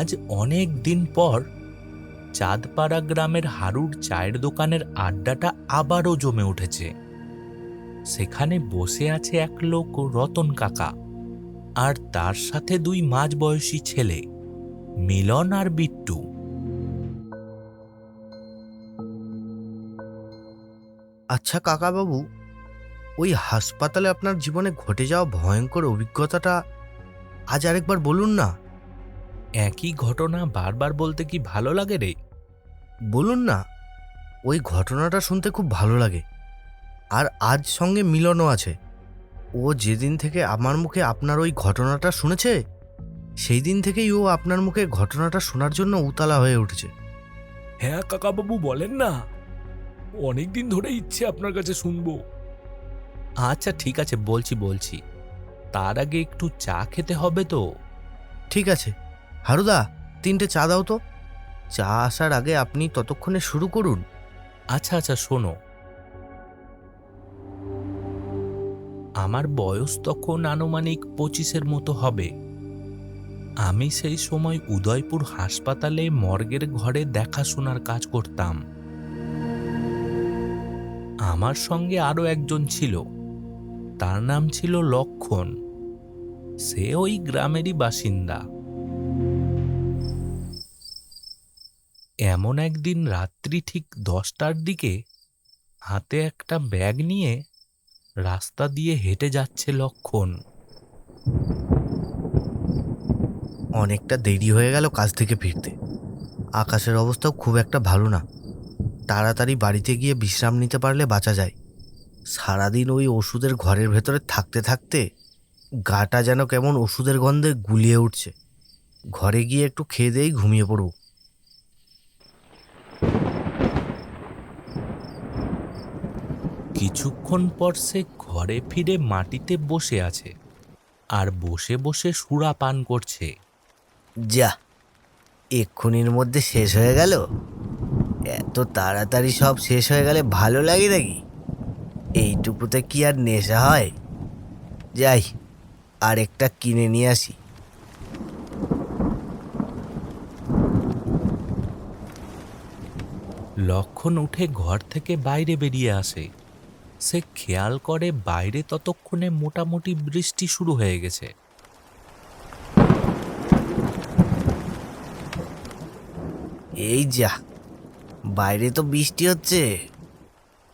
আজ অনেক দিন পর চাঁদপাড়া গ্রামের হারুর চায়ের দোকানের আড্ডাটা আবারও জমে উঠেছে। সেখানে বসে আছে এক লোক রতন কাকা আর তার সাথে দুই মাঝবয়সী ছেলে, মিলন আর বিট্টু। আচ্ছা কাকাবাবু, ওই হাসপাতালে আপনার জীবনে ঘটে যাওয়া ভয়ঙ্কর অভিজ্ঞতাটা আজ আরেকবার বলুন না। একই ঘটনা বারবার বলতে কি ভালো লাগে রে? বলুন না ওই ঘটনাটা শুনতে খুব ভালো লাগে। আর আজ সঙ্গে মিলনও আছে। ও যেদিন থেকে আমার মুখে আপনার ওই ঘটনাটা শুনেছে সেই দিন থেকেই ও আপনার মুখে ঘটনাটা শোনার জন্য উতলা হয়ে উঠেছে। হ্যাঁ কাকাবাবু বলেন না। অনেক দিন ধরে ইচ্ছে আপনার কাছে শুনব। আচ্ছা ঠিক আছে বলছি বলছি। তার আগে একটু চা খেতে হবে তো? ঠিক আছে। হারুদা, তিনটে চা দাও তো। চা আসার আগে আপনি ততক্ষণে শুরু করুন। আচ্ছা আচ্ছা শোনো। আমার বয়স তখন আনুমানিক পঁচিশের মতো হবে। আমি সেই সময় উদয়পুর হাসপাতালে মর্গের ঘরে দেখাশোনার কাজ করতাম। আমার সঙ্গে আরও একজন ছিল। তার নাম ছিল লক্ষণ। সে ওই গ্রামেরই বাসিন্দা। এমন একদিন রাত্রি ঠিক দশটার দিকে হাতে একটা ব্যাগ নিয়ে রাস্তা দিয়ে হেঁটে যাচ্ছে লক্ষণ। অনেকটা দেরি হয়ে গেল কাজ থেকে ফিরতে। আকাশের অবস্থাও খুব একটা ভালো না। তাড়াতাড়ি বাড়িতে গিয়ে বিশ্রাম নিতে পারলে বাঁচা যায়। সারাদিন ওই ওষুধের ঘরের ভেতরে থাকতে থাকতে গাটা যেন কেমন ওষুধের গন্ধে গুলিয়ে উঠছে। ঘরে গিয়ে একটু খেয়ে দিয়েই ঘুমিয়ে পড়ব। কিছুক্ষণ পর সে ঘরে ফিরে মাটিতে বসে আছে আর বসে বসে সুরা পান করছে। যা এক্ষুনির মধ্যে শেষ হয়ে গেল? এত তাড়াতাড়ি সব শেষ হয়ে গেলে ভালো লাগে নাকি? এইটুকুতে কি আর নেশা হয়? যাই আরেকটা কিনে নিয়ে আসি। লক্ষণ উঠে ঘর থেকে বাইরে বেরিয়ে আসে। সে খেয়াল করে বাইরে ততক্ষণে মোটামুটি বৃষ্টি শুরু হয়ে গেছে। এই যা বাইরে তো বৃষ্টি হচ্ছে।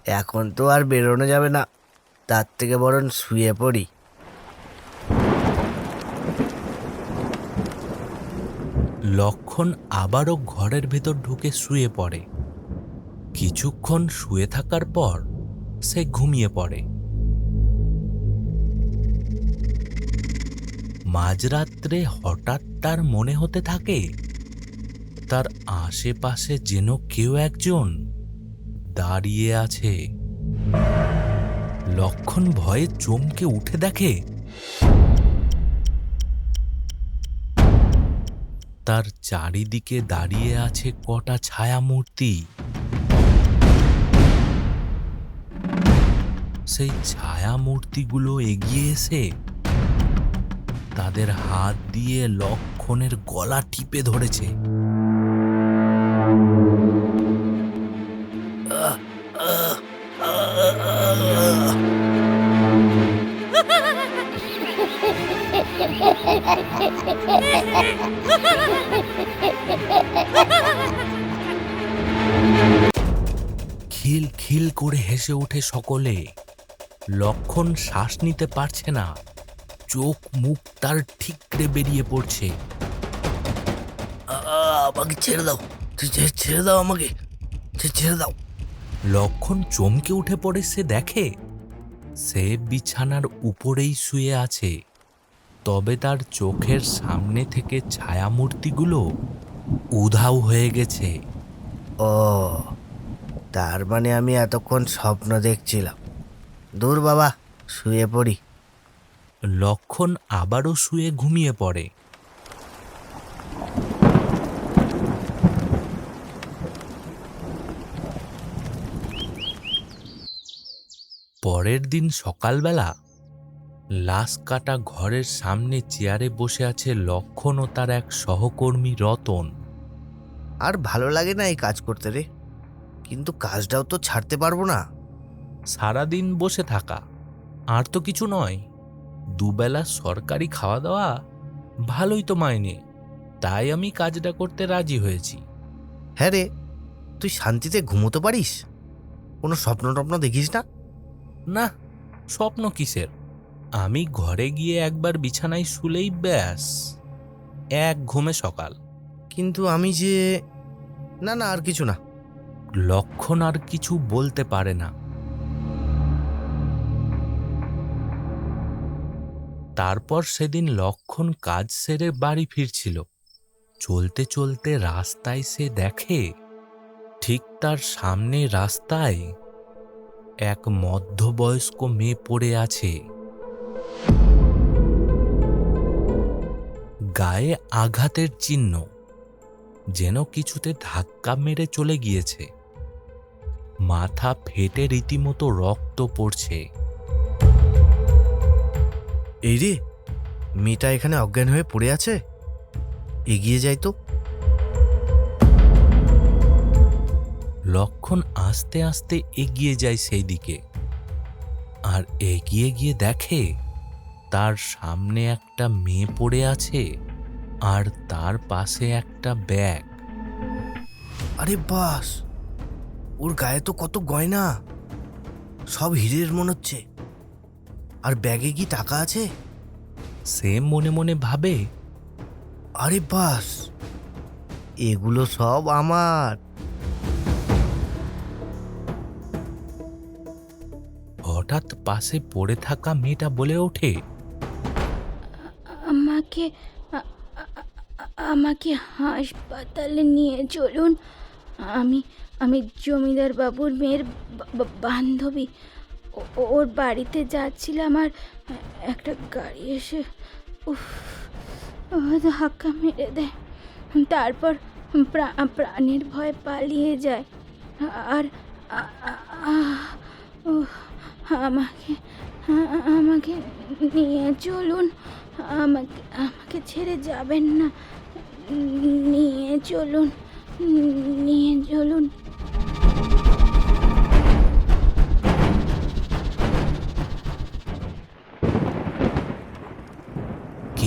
এখন তো আর বেরোনো যাবে না তার থেকে বরং শুয়ে পড়ি। লক্ষণ আবারও ঘরের ভেতর ঢুকে শুয়ে পড়ে। কিছুক্ষণ শুয়ে থাকার পর সে ঘুমিয়ে পড়ে। মাঝরাত্রে হঠাৎ তার মনে হতে থাকে, তার আশেপাশে যেন কেউ একজন দাঁড়িয়ে আছে। লক্ষণ ভয়ে চমকে উঠে দেখে, তার চারিদিকে দাঁড়িয়ে আছে কটা ছায়ামূর্তি। সেই ছায়ামূর্তিগুলো এগিয়ে এসে তাদের হাত দিয়ে লক্ষণের গলা টিপে ধরেছে। খিল খিল করে হেসে ওঠে সকলে। লক্ষণ শ্বাস নিতে পারছে না। চোখ মুখ তার ঠিকরে বেরিয়ে পড়ছে। আমাকে ছেড়ে দাও। ছেড়ে দাও আমাকে। ছেড়ে দাও। লক্ষণ চমকে উঠে পড়ে, সে দেখে। সে বিছানার উপরেই শুয়ে আছে। তবে তার চোখের সামনে থেকে ছায়ামূর্তিগুলো উধাও হয়ে গেছে। ও, তার মানে আমি এতক্ষণ স্বপ্ন দেখছিলাম। দূর বাবা শুয়ে পড়ি। লক্ষণ আবারও শুয়ে ঘুমিয়ে পড়ে। পরের দিন সকালবেলা লাশ কাটা ঘরের সামনে চেয়ারে বসে আছে লক্ষণ ও তার এক সহকর্মী রতন। আর ভালো লাগে না এই কাজ করতে রে। কিন্তু কাজটাও তো ছাড়তে পারব না। সারাদিন বসে থাকা। আর তো কিছু নয়। দুবেলা সরকারি খাওয়া দাওয়া ভালোই তো মাইনে। তাই আমি কাজটা করতে রাজি হয়েছি। হ্যাঁ রে তুই শান্তিতে ঘুমোতে পারিস? কোনো স্বপ্ন টপ্ন দেখিস না? না স্বপ্ন কিসের? আমি ঘরে গিয়ে একবার বিছানায় শুলেই ব্যাস। এক ঘুমে সকাল। কিন্তু আমি যে না না আর কিছু না। লক্ষণ আর কিছু বলতে পারে না। তারপর সেদিন লক্ষণ কাজ সেরে বাড়ি ফিরছিল। চলতে চলতে রাস্তায় সে দেখে ঠিক তার সামনে রাস্তায় এক মধ্যবয়স্ক মেয়ে পড়ে আছে। গায়ে আঘাতের চিহ্ন, যেন কিছুতে ধাক্কা মেরে চলে গিয়েছে। মাথা ফেটে রীতিমতো রক্ত পড়ছে। এই রে মেয়েটা এখানে অজ্ঞান হয়ে পড়ে আছে? এগিয়ে যাই তো। লক্ষণ আস্তে আস্তে এগিয়ে যায় সেই দিকে। আর এগিয়ে গিয়ে দেখে তার সামনে একটা মেয়ে পড়ে আছে আর তার পাশে একটা ব্যাগ। আরে বাস ওর গায়ে তো কত গয়না। সব হিরের মনে হচ্ছে। আর ব্যাগে কি টাকা আছে? সে মনে মনে ভাবে। আরে বাস এগুলো সব আমার। হঠাৎ পাশে পড়ে থাকা মেয়েটা বলে ওঠে আমাকে আ- আ- আ- আমাকে হাসপাতালে নিয়ে চলুন। আমি আমি জমিদার বাবুর মেয়ের বা- বা- বান্ধবী। ওর বাড়িতে যাচ্ছিলাম আর একটা গাড়ি এসে, উফ ধাক্কা মেরে দেয়। তারপর প্রা- প্রাণের ভয় পালিয়ে যায়। আর আমাকে আমাকে নিয়ে চলুন। আমাকে আমাকে ছেড়ে যাবেন না। নিয়ে চলুন নিয়ে চলুন।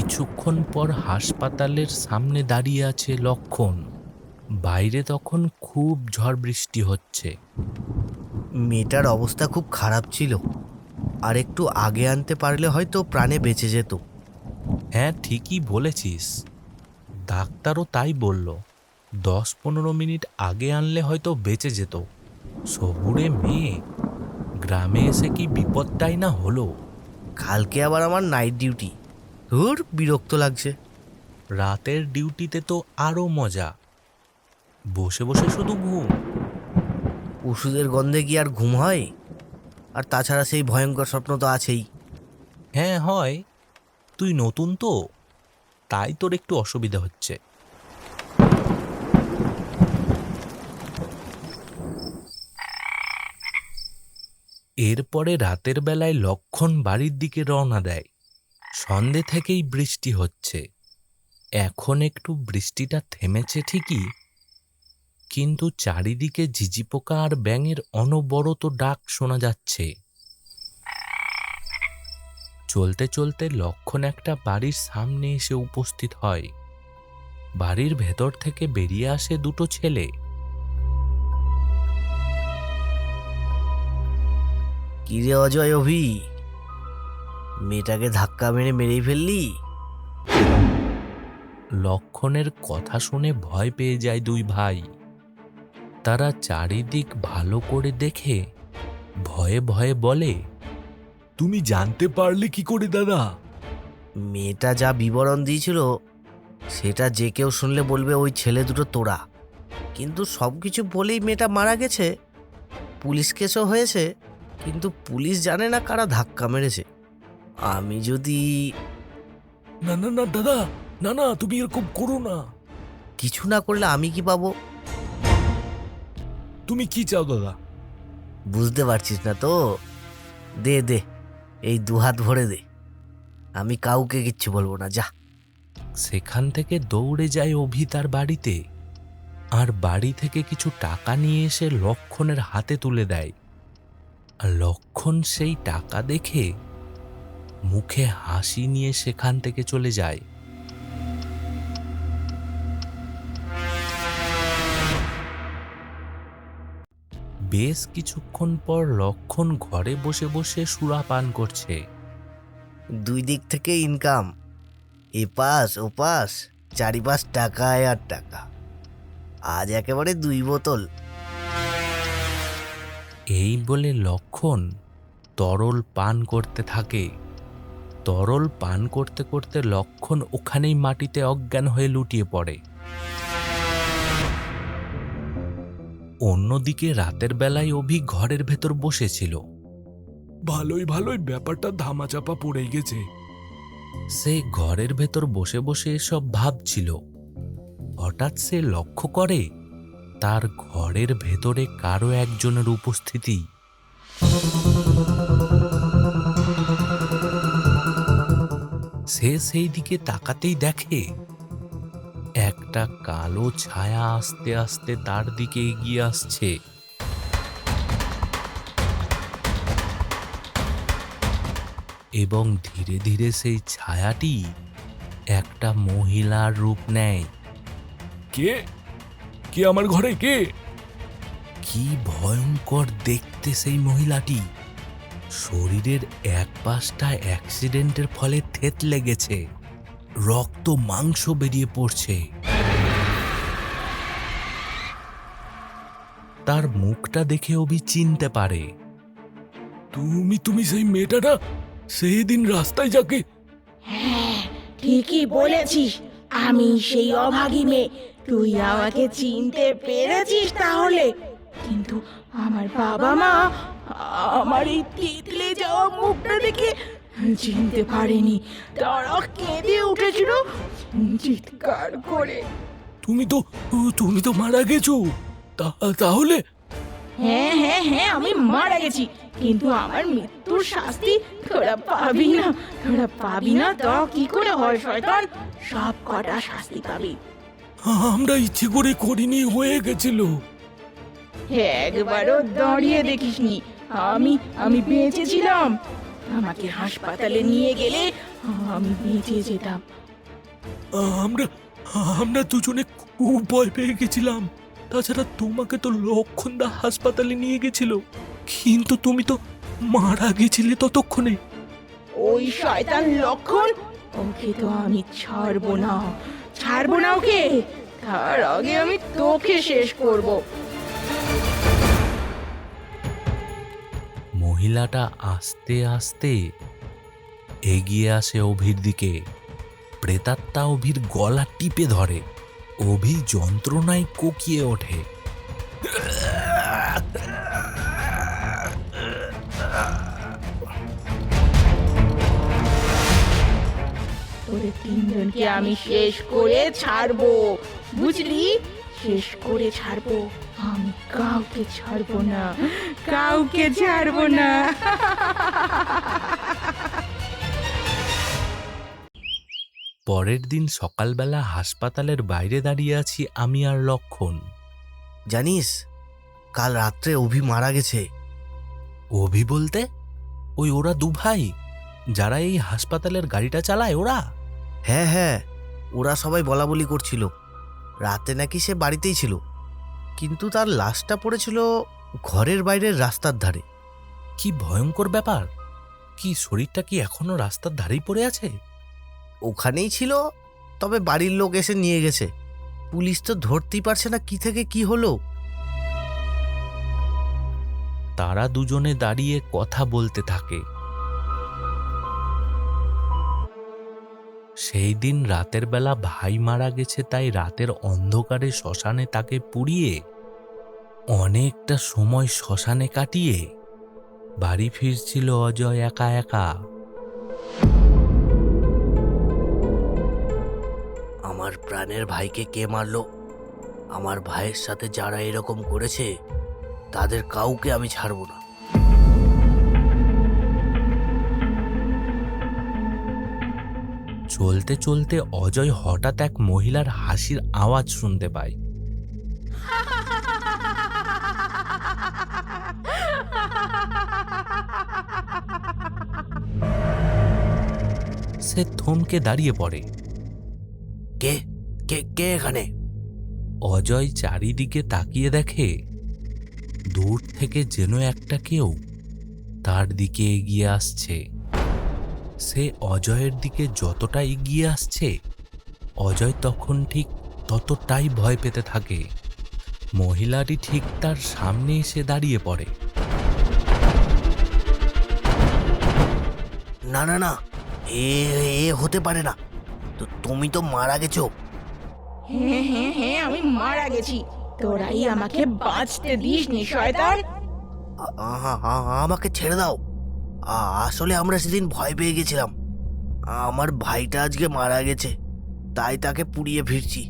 কিছুক্ষণ পর হাসপাতালের সামনে দাঁড়িয়ে আছে লক্ষণ। বাইরে তখন খুব ঝড় বৃষ্টি হচ্ছে। মেয়েটার অবস্থা খুব খারাপ ছিল। আর একটু আগে আনতে পারলে হয়তো প্রাণে বেঁচে যেত। হ্যাঁ ঠিকই বলেছিস। ডাক্তারও তাই বলল। দশ পনেরো মিনিট আগে আনলে হয়তো বেঁচে যেত। শহুরে মেয়ে গ্রামে এসে কি বিপদটাই না হলো? কালকে আবার আমার নাইট ডিউটি ধুর বিরক্ত লাগছে। রাতের ডিউটিতে তো আরও মজা। বসে বসে শুধু ঘুম। ওষুধের গন্ধে কি আর ঘুম হয়? আর তাছাড়া সেই ভয়ঙ্কর স্বপ্ন তো আছেই। হ্যাঁ হয়। তুই নতুন তো। তাই তোর একটু অসুবিধা হচ্ছে। এরপরে রাতের বেলায় লক্ষণ বাড়ির দিকে রওনা দেয়। সন্ধে থেকেই বৃষ্টি হচ্ছে। এখন একটু বৃষ্টিটা থেমেছে ঠিকই, কিন্তু চারিদিকে ঝিঝি পোকা আর ব্যাঙের অনবরত ডাক শোনা যাচ্ছে। চলতে চলতে লক্ষণ একটা বাড়ির সামনে এসে উপস্থিত হয়। বাড়ির ভেতর থেকে বেরিয়ে আসে দুটো ছেলে। কিরে অজয় অভি? মেয়েটাকে ধাক্কা মেরে মেরেই ফেললি? লক্ষণের কথা শুনে ভয় পেয়ে যায় দুই ভাই। তারা চারিদিক ভালো করে দেখে ভয়ে ভয়ে বলে তুমি জানতে পারলে কি করে দাদা? মেয়েটা যা বিবরণ দিয়েছিল সেটা যে কেউ শুনলে বলবে ওই ছেলে দুটো তোরা কিন্তু সব কিছু বলেই মেয়েটা মারা গেছে। পুলিশ কেসও হয়েছে কিন্তু পুলিশ জানে না কারা ধাক্কা মেরেছে। আমি যদি না না না দাদা না না তুমি এরকম করো না। কিছু না করলে আমি কি পাবো? তুমি কি চাও দাদা? বুঝতে পারছিস না তো? দে দে এই দুহাত ভরে দে। আমি কাউকে কিচ্ছু বলব না যা। সেখান থেকে দৌড়ে যায় অভি তার বাড়িতে। আর বাড়ি থেকে কিছু টাকা নিয়ে এসে লক্ষণের হাতে তুলে দেয়। আর লক্ষণ সেই টাকা দেখে মুখে হাসি নিয়ে সেখান থেকে চলে যায়। বেশ কিছুক্ষণ পর লক্ষণ ঘরে বসে বসে সুরা পান করছে। দুই দিক থেকে ইনকাম এপাশ ওপাশ চারিপাশ টাকায় আর টাকা। আজ একেবারে দুই বোতল। এই বলে লক্ষণ তরল পান করতে থাকে। তরল পান করতে করতে লক্ষণ ওখানেই মাটিতে অজ্ঞান হয়ে লুটিয়ে পড়ে। অন্যদিকে রাতের বেলায় অভি ঘরের ভেতর বসেছিল। ভালোই ভালোই ব্যাপারটা ধামাচাপা পড়ে গেছে। সে ঘরের ভেতর বসে বসে এসব ভাবছিল। হঠাৎ সে লক্ষ্য করে তার ঘরের ভেতরে কারও একজনের উপস্থিতি। সে সেই দিকে তাকাতেই দেখে একটা কালো ছায়া আস্তে আস্তে তার দিকে এগিয়ে আসছে। এবং ধীরে ধীরে সেই ছায়াটি একটা মহিলার রূপ নেয়। কে? কে আমার ঘরে? কে? কি ভয়ঙ্কর দেখতে সেই মহিলাটি। শরীরের এক পাশটা অ্যাক্সিডেন্টের ফলে থেতলে গেছে রক্ত মাংস বেরিয়ে পড়ছে। তার মুখটা দেখে অভি চিনতে পারে। তুমি তুমি সেই মেয়েটা না সেই দিন রাস্তায় যাকে হ্যাঁ ঠিকই বলেছিস। আমি সেই অভাগী মেয়ে। তুই আমাকে চিনতে পেরেছিস তাহলে। কিন্তু আমার বাবা মা আমার এই তিতলে যাওয়া মুখটা দেখে চিনতে পারেনি। তারা কেঁদে উঠেছিল চিৎকার করে। তুমি তো তুমি তো মারা গেছো। তাহলে? হ্যাঁ হ্যাঁ হ্যাঁ আমি মারা গেছি। কিন্তু আমার মৃত্যুর শাস্তি তোরা পাবি না। তোরা পাবি না তা কি করে হয় শয়তান? সব কটা শাস্তি পাবি। আমরা ইচ্ছে করে করিনি হয়ে গেছিল। একবারও দাঁড়িয়ে দেখিসনি। আমি আমি বেঁচেছিলাম। আমাকে হাসপাতালে নিয়ে গেলে আমি বেঁচে যেতাম। আমরা আমরা দুজনে খুব ভয় পেয়ে গেছিলাম। তাছাড়া তোমাকে তো লক্ষণদা হাসপাতালে নিয়ে গেছিল। কিন্তু তুমি তো মারা গেছিলে ততক্ষণে। ওই শয়তান লক্ষণ ওকে তো আমি ছাড়বো না। ছাড়বো না ওকে? তার আগে আমি তোকে শেষ করব। মহিলাটা আস্তে আস্তে এগিয়ে আসে অভির দিকে। প্রেতাত্মা অভির গলা টিপে ধরে। অভি যন্ত্রণায় কোকিয়ে ওঠে। তিনজনকে আমি শেষ করে ছাড়বো। বুঝলি? শেষ করে ছাড়বো। আমি কাউকে ছাড়বো না। কাউকে ছাড়বো না। পরের দিন সকালবেলা হাসপাতালের বাইরে দাঁড়িয়ে আছি আমি আর লক্ষণ। জানিস কাল রাত্রে অভি মারা গেছে। অভি বলতে? ওই ওরা দু ভাই যারা এই হাসপাতালের গাড়িটা চালায় ওরা? হ্যাঁ হ্যাঁ ওরা সবাই বলা বলি করছিল। রাতে নাকি সে বাড়িতেই ছিল। কিন্তু তার লাশটা পড়েছিল ঘরের বাইরের রাস্তার ধারে। কি ভয়ঙ্কর ব্যাপার! কি শরীরটা কি এখনও রাস্তার ধারেই পড়ে আছে? ওখানেই ছিল তবে বাড়ির লোক এসে নিয়ে গেছে। পুলিশ তো ধরতেই পারছে না কি থেকে কি হলো। তারা দুজনে দাঁড়িয়ে কথা বলতে থাকে। সেই দিন রাতের বেলা ভাই মারা গেছে, তাই রাতের অন্ধকারে শ্মশানে তাকে পুড়িয়ে অনেকটা সময় শ্মশানে কাটিয়ে বাড়ি ফিরছিল অজয় একা একা। আমার প্রাণের ভাইকে কে মারলো? আমার ভাইয়ের সাথে যারা এরকম করেছে, তাদের কাউকে আমি ছাড়বো না। চলতে চলতে অজয় হঠাৎ এক মহিলার হাসির আওয়াজ শুনতে পায়। সে থমকে দাঁড়িয়ে পড়ে। কে? কে কে এখানে? অজয় চারিদিকে তাকিয়ে দেখে দূর থেকে যেন একটা কেউ তার দিকে এগিয়ে আসছে। সে অজয়ের দিকে যতটা এগিয়ে আসছে অজয় তখন ঠিক ততটাই ভয় পেতে থাকে। মহিলাটি ঠিক তার সামনে এসে দাঁড়িয়ে পড়ে। না না না এ এ হতে পারে না। তো তুমি তো মারা গেছো। হ্যাঁ হ্যাঁ হ্যাঁ আমি মারা গেছি। তোরাই আমাকে বাঁচতে দিস নি শয়তান। আ- আ- আ- আমাকে ছেড়ে দাও। আসলে আমরা সেদিন ভয় পেয়ে গেছিলাম। আমার ভাইটা আজকে মারা গেছে তাই তাকে পুড়িয়ে ফিরছি।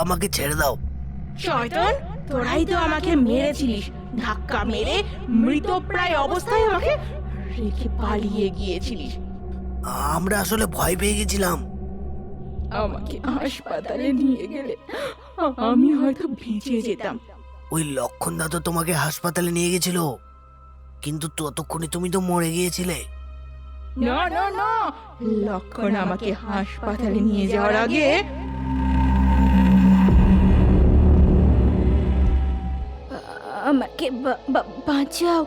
আমাকে ছেড়ে দাও। শয়তান তোরাই তো আমাকে মেরেছিলিস। ধাক্কা মেরে মৃতপ্রায় অবস্থায় আমাকে রেখে পালিয়ে গিয়েছিলিস। আমরা আসলে ভয় পেয়ে গেছিলাম। আমাকে হাসপাতালে নিয়ে গেলে আমি হয়তো বেঁচে যেতাম। ওই লক্ষণদা তো তোমাকে হাসপাতালে নিয়ে গেছিল। কিন্তু ততক্ষণে তুমি তো মরে গিয়েছিলে। না না না। লক্ষণ আমাকে হাসপাতালে নিয়ে যাওয়ার আগে আমাকে বাঁচাও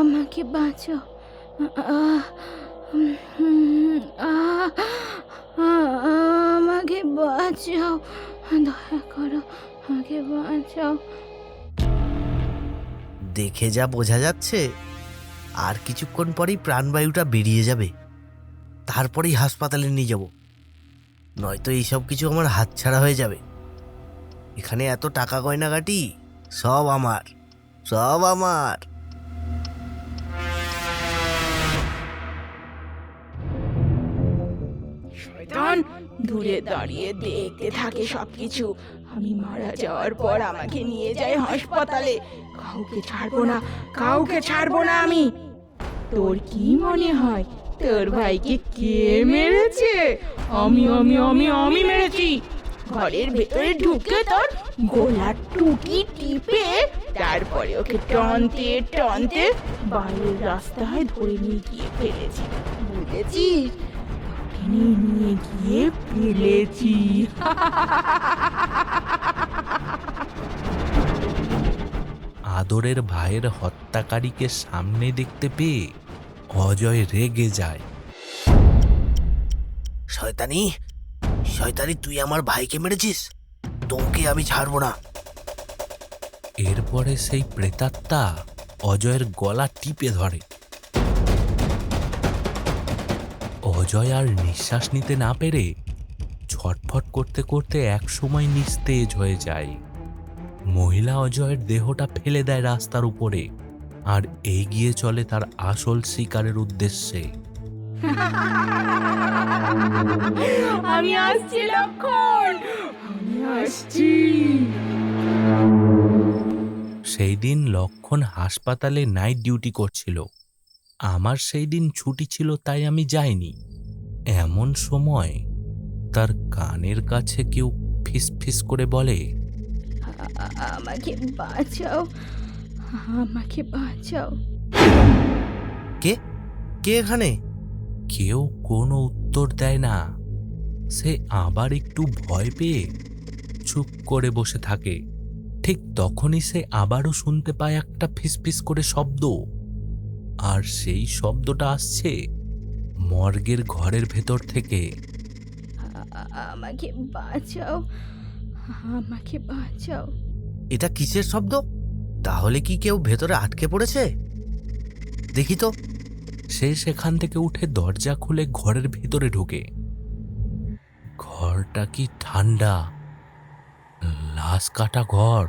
আমাকে বাঁচাও। আমাকে বাঁচাও দয়া করো আমাকে বাঁচাও। দেখে যা বোঝা যাচ্ছে, আর কিছুক্ষণ পরেই প্রাণবায়ুটা বেরিয়ে যাবে। তারপরেই হাসপাতালে নিয়ে যাব। নয়তো এইসব কিছু আমার হাতছাড়া হয়ে যাবে। এখানে এত টাকা গয়নাগাটি, সব আমার সব আমার। দূরে দাঁড়িয়ে দেখতে থাকে সবকিছু। আমি মারা যাওয়ার পর আমাকে নিয়ে যায় হাসপাতালে। কাউকে ছাড়বো না, কাউকে ছাড়বো না আমি। তোর কি মনে হয়? তোর ভাইকে কে মেরেছে? আমি আমি আমি আমি মেরেছি। ঘরের ভেতরে ঢুকে তোর গোলার টুটি টিপে তারপরে ওকে টানতে টানতে বাইরের রাস্তায় ধরে নিয়ে গিয়ে ফেলেছি। বুঝেছিস? টেনে নিয়ে গিয়ে ফেলেছি। আদরের ভাইয়ের হত্যাকারীকে সামনে দেখতে পেয়ে অজয় রেগে যায়। শয়তানি শয়তানি তুই আমার ভাইকে মেরেছিস? তোকে আমি ছাড়বো না। এরপরে সেই প্রেতাত্মা অজয়ের গলা টিপে ধরে। অজয় আর নিঃশ্বাস নিতে না পেরে ছটফট করতে করতে একসময় নিস্তেজ হয়ে যায়। মহিলা অজয়ের দেহটা ফেলে দেয় রাস্তার উপরে আর এগিয়ে চলে তার আসল শিকারের উদ্দেশ্যে। আমি আসছি লক্ষণ! আমি আসছি! সেই দিন লক্ষণ হাসপাতালে নাইট ডিউটি করছিল। আমার সেই দিন ছুটি ছিল তাই আমি যাইনি। এমন সময় তার কানের কাছে কেউ ফিস ফিস করে বলে আমাকে বাঁচাও আমাকে বাঁচাও। কে? কে এখানে? কেউ কোনো উত্তর দেয় না। সে আবার একটু ভয় পেয়ে চুপ করে বসে থাকে। ঠিক তখনই সে আবারও শুনতে পায় একটা ফিসফিস করে শব্দ। আর সেই শব্দটা আসছে মর্গের ঘরের ভেতর থেকে। আমাকে বাঁচাও। আমাকে বাঁচাও। এটা কিসের শব্দ? তাহলে কি কেউ ভেতরে আটকে পড়েছে? দেখি তো। সে সেখান থেকে উঠে দরজা খুলে ঘরের ভেতরে ঢোকে। ঘরটা কি ঠান্ডা? লাশ কাটা ঘর।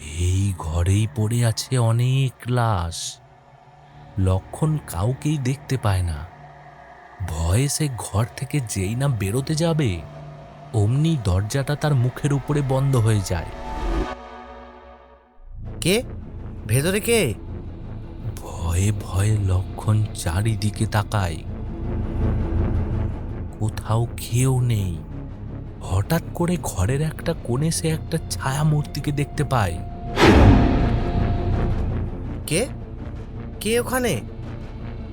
এই ঘরেই পড়ে আছে অনেক লাশ। লক্ষণ কাউকেই দেখতে পায় না। ভয়ে সে ঘর থেকে যেই না বেরোতে যাবে অমনি দরজাটা তার মুখের উপরে বন্ধ হয়ে যায়। কে? ভেতরে কে? ভয়ে ভয়ে লক্ষণ চারিদিকে তাকায়। কোথাও কেউ নেই। হঠাৎ করে ঘরের একটা কোণে সে একটা ছায়া মূর্তিকে দেখতে পায়। কে? কে ওখানে?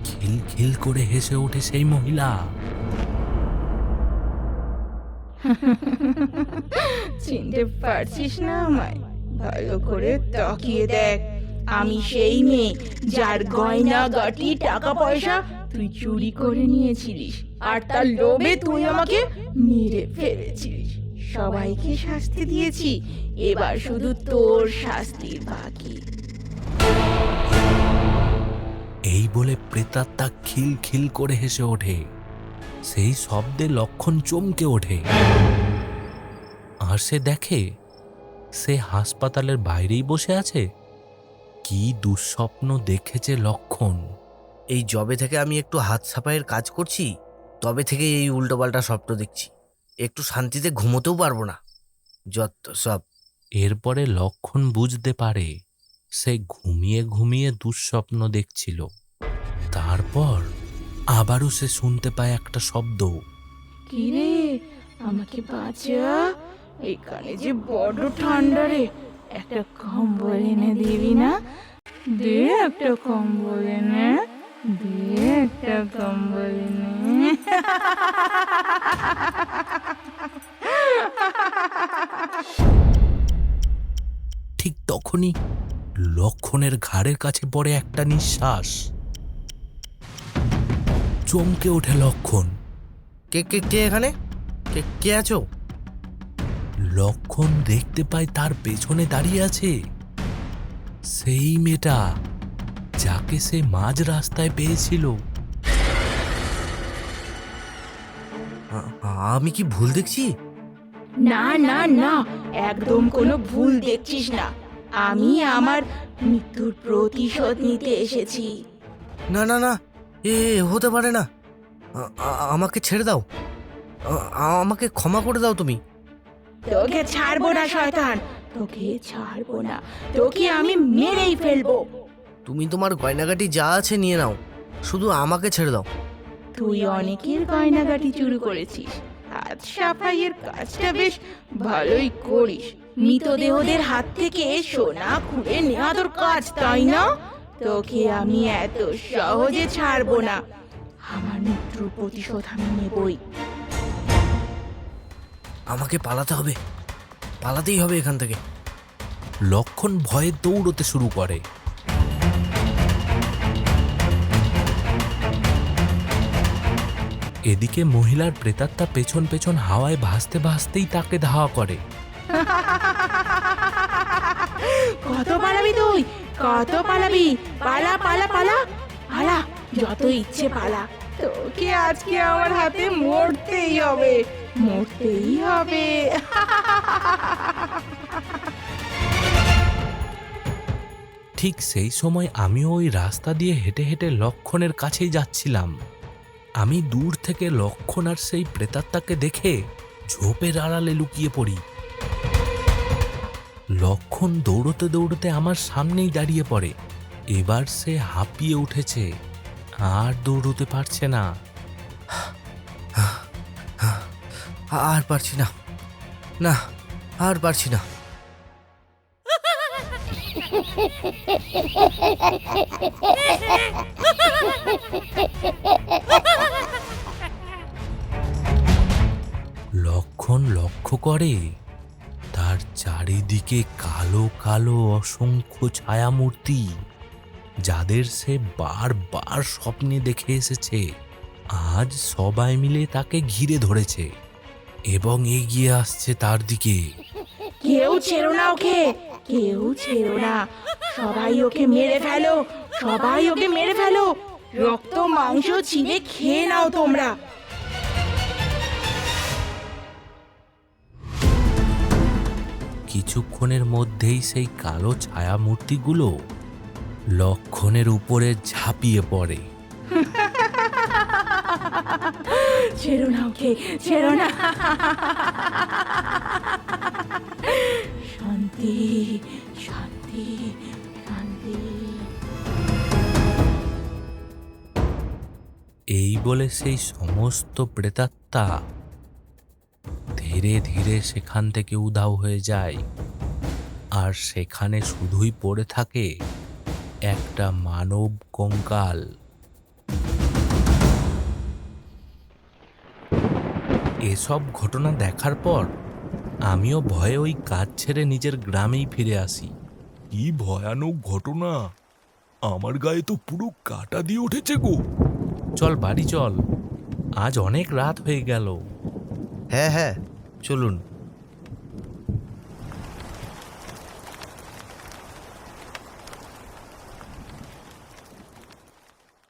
খিলখিল করে হেসে ওঠে সেই মহিলা। চিনতে পারছিস না আমায়? ভালো করে তাকিয়ে দেখ। আমি সেই মেয়ে যার গয়না গাটি টাকা পয়সা তুই চুরি করে নিয়েছিলিস আর তার লোভে তুই আমাকে মেরে ফেলেছিলিস। সবাইকে শাস্তি দিয়েছি। এবার শুধু তোর শাস্তি বাকি। এই বলে প্রেতাত্মা খিলখিল করে হেসে ওঠে। সেই শব্দে লক্ষণ চমকে ওঠে। আর সে দেখে সে হাসপাতালের বাইরেই বসে আছে? কি দুঃস্বপ্ন দেখেছে লক্ষণ। এই জবে থেকে আমি একটু হাত সাফাইয়ের কাজ করছি তবে থেকে এই উল্টোপাল্টা স্বপ্ন দেখছি। একটু শান্তিতে ঘুমোতেও পারব না। যত সব। এরপরে লক্ষণ বুঝতে পারে। সে ঘুমিয়ে ঘুমিয়ে দুঃস্বপ্ন দেখছিল। তারপর আবারও সে শুনতে পায় একটা শব্দ। কিরে আমাকে বাঁচা। এখানে যে বড্ড ঠান্ডা রে। একটা কম্বল এনে দিবি না? দে একটা কম্বল এনে। দে একটা কম্বল এনে। ঠিক তখনই লক্ষণের ঘাড়ের কাছে পড়ে একটা নিঃশ্বাস। চমকে ওঠে লক্ষণ। কে কে কে এখানে? কে কে আছো? লক্ষণ দেখতে পায় তার পেছনে দাঁড়িয়ে আছে। সেই মেয়েটা যাকে সে মাঝ রাস্তায় পেয়েছিল। আমি কি ভুল দেখছি? না না না একদম কোনো ভুল দেখছিস না। আমি আমার মৃত্যুর প্রতিশোধ নিতে এসেছি। না না না এ হতে পারে না। আ- আমাকে ছেড়ে দাও। আ- আমাকে ক্ষমা করে দাও তুমি। তোকে ছাড়বো না শয়তান। তোকে ছাড়বো না। তোকে আমি মেরেই ফেলব। তুমি তোমার গয়নাগাটি যা আছে নিয়ে নাও। শুধু আমাকে ছেড়ে দাও। তুই অনেকের গয়নাগাটি চুরি করেছিস। হাত সাফাইয়ের কাজটা বেশ ভালোই করিস। মৃতদেহদের হাত থেকে সোনা খুঁড়ে নেওয়া তোর কাজ, তাই না? তোকে আমি এত সহজে ছাড়বো না। আমার মৃত্যুর প্রতিশোধ আমি নেবই। আমাকে পালাতে হবে। পালাতেই হবে এখান থেকে। লক্ষণ ভয়ে দৌড়তে শুরু করে। এদিকে মহিলার প্রেতাত্মা পেছন পেছন হাওয়ায় ভাসতে ভাসতেই তাকে ধাওয়া করে। কত পালাবি তুই? কত পালাবি? পালা পালা পালা। পালা যত ইচ্ছে পালা। তোকে আজকে আমার হাতে মরতেই হবে। মরতেই হবে। ঠিক সেই সময় আমিও ওই রাস্তা দিয়ে হেঁটে হেঁটে লক্ষণের কাছেই যাচ্ছিলাম। আমি দূর থেকে লক্ষণ আর সেই প্রেতাত্মাকে দেখে ঝোপের আড়ালে লুকিয়ে পড়ি। লক্ষণ দৌড়তে দৌড়তে আমার সামনেই দাঁড়িয়ে পড়ে। এবার সে হাঁপিয়ে উঠেছে। আর দৌড়তে পারছে না। আর পারছি না। না আর পারছি না। লক্ষণ লক্ষ্য করে। তার চারিদিকে কালো কালো অসংখ্য ছায়ামূর্তি, যাদের সে বারবার স্বপ্নে দেখে এসেছে। আজ সবাই মিলে তাকে ঘিরে ধরেছে এবং এগিয়ে আসছে তার দিকে। কেউ ছেড়ো না ওকে, কেউ ছেড়ো না। সবাই ওকে মেরে ফেলো, সবাই ওকে মেরে ফেলো। রক্ত, মাংস, ছিঁড়ে খেয়ে নাও তোমরা। কিছুক্ষণের মধ্যেই সেই কালো ছায়ামূর্তিগুলো লক্ষণের উপরে ঝাঁপিয়ে পড়ে। ছেড়ো না ওকে ছেড়ো না। শান্তি শান্তি শান্তি। এই বলে সেই সমস্ত প্রেতাত্মা ধীরে ধীরে সেখান থেকে উধাও হয়ে যায়। আর সেখানে শুধুই পড়ে থাকে একটা মানব কঙ্কাল। এসব ঘটনা দেখার পর আমিও ভয়ে ওই কাজ ছেড়ে নিজের গ্রামেই ফিরে আসি। কি ভয়ানক ঘটনা! আমার গায়ে তো পুরো কাটা দিয়ে উঠেছে গো। চল বাড়ি চল আজ অনেক রাত হয়ে গেল। হ্যাঁ হ্যাঁ চলুন